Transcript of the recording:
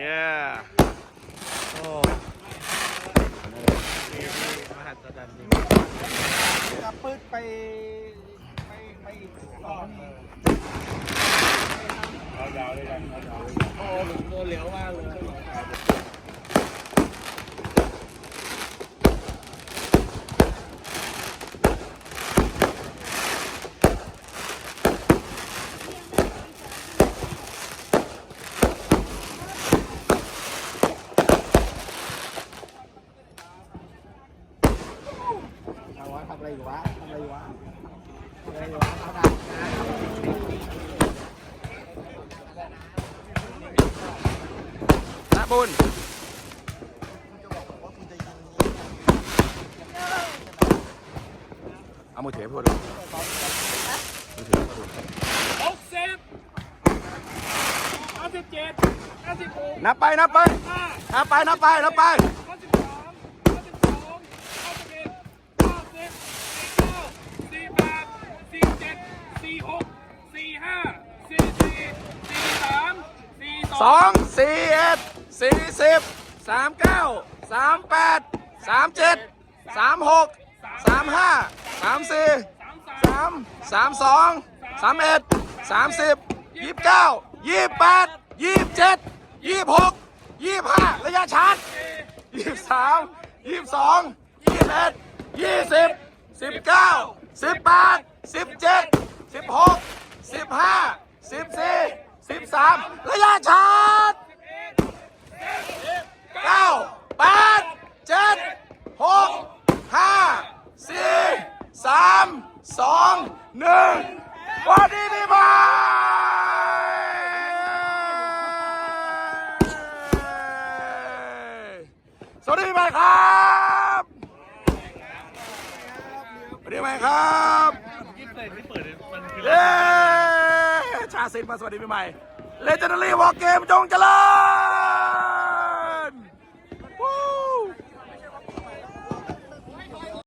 yeah โอ้มหัศจรรย์จริงจะปืดไปไปไปอีกรอบโอ้หลุมตัวเหลวมากเลย วะทำอะไรอยู่วะทำอะไรอยู่วะทำอะไรอยู่วะเขาดังนะนะบุญเอามือถือให้พูดเลยมือถือให้พูดหกสิบห้าสิบเจ็ดห้าสิบหกนับไปนับไปห้านับไปนับไปนับไป ห้าสิบสามห้าสิบสองห้าสิบเอ็ดห้าสิบสี่เก้าสี่แปดสี่เจ็ดสี่หกสี่ห้าสี่สี่สี่สาม สองสี่เอ็ดสี่สิบสามเก้าสามแปดสามเจ็ดสามหกสามห้าสามสี่สามสามสามสามสองสามเอ็ดสามสิบยี่สิบเก้ายี่สิบแปดยี่สิบเจ็ดยี่สิบหกยี่สิบห้าระยะชาร์จยี่สิบสามยี่สิบสองยี่สิบเอ็ดยี่สิบสิบเก้าสิบแปดสิบเจ็ดสิบหกสิบห้าสิบสี่ สามระยะชาร์จเก้าแปดเจ็ดหกห้าสี่สามสองหนึ่งวันนี้พี่บายสวัสดีพี่บายครับสวัสดีพี่บายครับ เย้ชาซินมาสวัสดีปีใหม่ เลเจนดารี่วอลเกมจงเจริญ